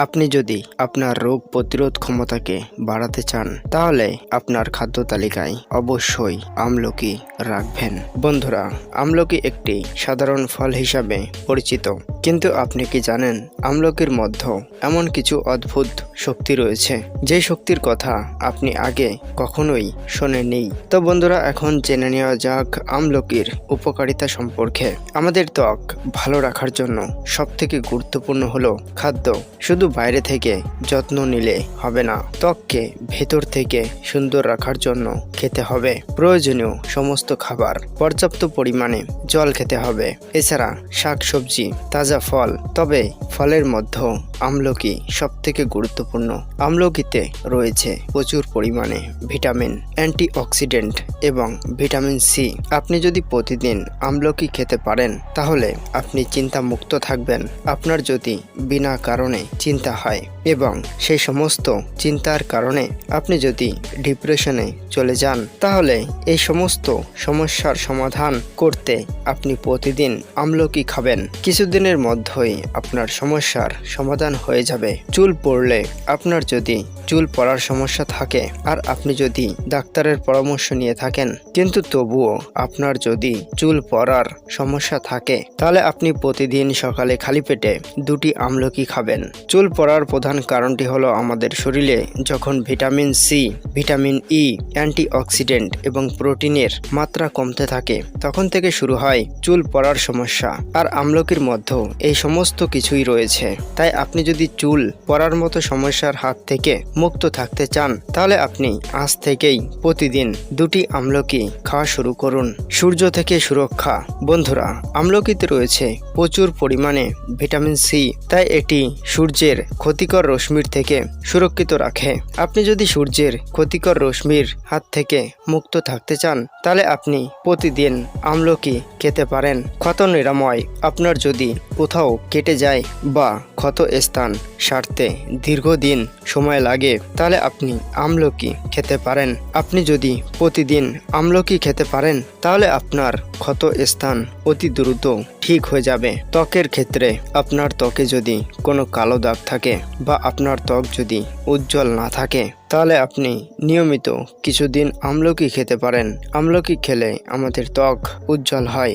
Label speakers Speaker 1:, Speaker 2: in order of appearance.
Speaker 1: আপনি যদি আপনার রোগ প্রতিরোধ ক্ষমতাকে বাড়াতে চান, তাহলে আপনার খাদ্য তালিকায় অবশ্যই আমলকি রাখবেন। বন্ধুরা, আমলকি একটি সাধারণ ফল হিসাবে পরিচিত। কিন্তু আপনি কি জানেন, আমলকির মধ্যে এমন কিছু অদ্ভুত শক্তি রয়েছে। যে শক্তির কথা আপনি আগে কখনোই শোনেননি। তো বন্ধুরা, এখন জেনে নেওয়া যাক আমলকির উপকারিতা সম্পর্কে। আমাদের ত্বক ভালো রাখার জন্য সবথেকে গুরুত্বপূর্ণ হলো খাদ্য। শুধু বাইরে থেকে যত্ন নিলে হবে না, ত্বককে ভেতর থেকে সুন্দর রাখার জন্য খেতে হবে। প্রয়োজনীয় সমস্ত খাবার পর্যাপ্ত পরিমাণে জল খেতে হবে। এছাড়া শাকসবজি, তাজা ফল, তবে ফলের মধ্যে আমলকি সবথেকে গুরুত্বপূর্ণ। আমলকিতে রয়েছে প্রচুর পরিমাণে ভিটামিন, অ্যান্টিঅক্সিডেন্ট এবং ভিটামিন সি। আপনি যদি প্রতিদিন আমলকি খেতে পারেন, তাহলে আপনি চিন্তামুক্ত থাকবেন। আপনার যদি বিনা কারণে চিন্তা হয় এবং সেই সমস্ত চিন্তার কারণে আপনি যদি ডিপ্রেশনে চলে যান, তাহলে এই সমস্ত সমস্যার সমাধান করতে আপনি প্রতিদিন আমলকি খাবেন। কিছুদিনের মধ্যেই আপনার সমস্যার সমাধান হয়ে যাবে। চুল পড়লে আপনার যদি চুল পড়ার সমস্যা থাকে আর আপনি যদি ডাক্তারের পরামর্শ নিয়ে থাকেন, কিন্তু তবুও আপনার যদি চুল পড়ার সমস্যা থাকে, তাহলে আপনি প্রতিদিন সকালে খালি পেটে দুটি আমলকি খাবেন। চুল পড়ার প্রধান কারণটি হলো আমাদের শরীরে যখন vitamin C vitamin E antioxidant এবং প্রোটিনের মাত্রা কমতে থাকে, তখন থেকে শুরু হয় চুল পড়ার সমস্যা। আর আমলকির মধ্যেও এই সমস্ত কিছুই রয়েছে। তাই আপনি যদি চুল পড়ার মতো সমস্যার হাত থেকে মুক্ত থাকতে চান, তাহলে আপনি আজ থেকেই প্রতিদিন দুটি আমলকি খাওয়া শুরু করুন। সূর্য থেকে সুরক্ষা। বন্ধুরা, আমলকিতে রয়েছে প্রচুর পরিমাণে ভিটামিন সি, তাই এটি সূর্যের ক্ষতিকর রশ্মির থেকে সুরক্ষিত রাখে। আপনি যদি সূর্যের ক্ষতিকর রশ্মির হাত থেকে মুক্ত থাকতে চান, তাহলে আপনি প্রতিদিন আমলকি খেতে পারেন। ক্ষত নিরাময়। আপনার যদি কোথাও কেটে যায় বা ক্ষত স্থান সারতে দীর্ঘদিন সময় লাগে, তাহলে আপনি আমলকি খেতে পারেন। আপনি যদি প্রতিদিন আমলকি খেতে পারেন, তাহলে আপনার ক্ষত স্থান অতি দ্রুত ঠিক হয়ে যাবে। ত্বকের ক্ষেত্রে আপনার ত্বকে যদি কোনো কালো দাগ থাকে বা আপনার ত্বক যদি উজ্জ্বল না থাকে, তাহলে আপনি নিয়মিত কিছুদিন আমলকি খেতে পারেন। আমলকি খেলে আমাদের ত্বক উজ্জ্বল হয়।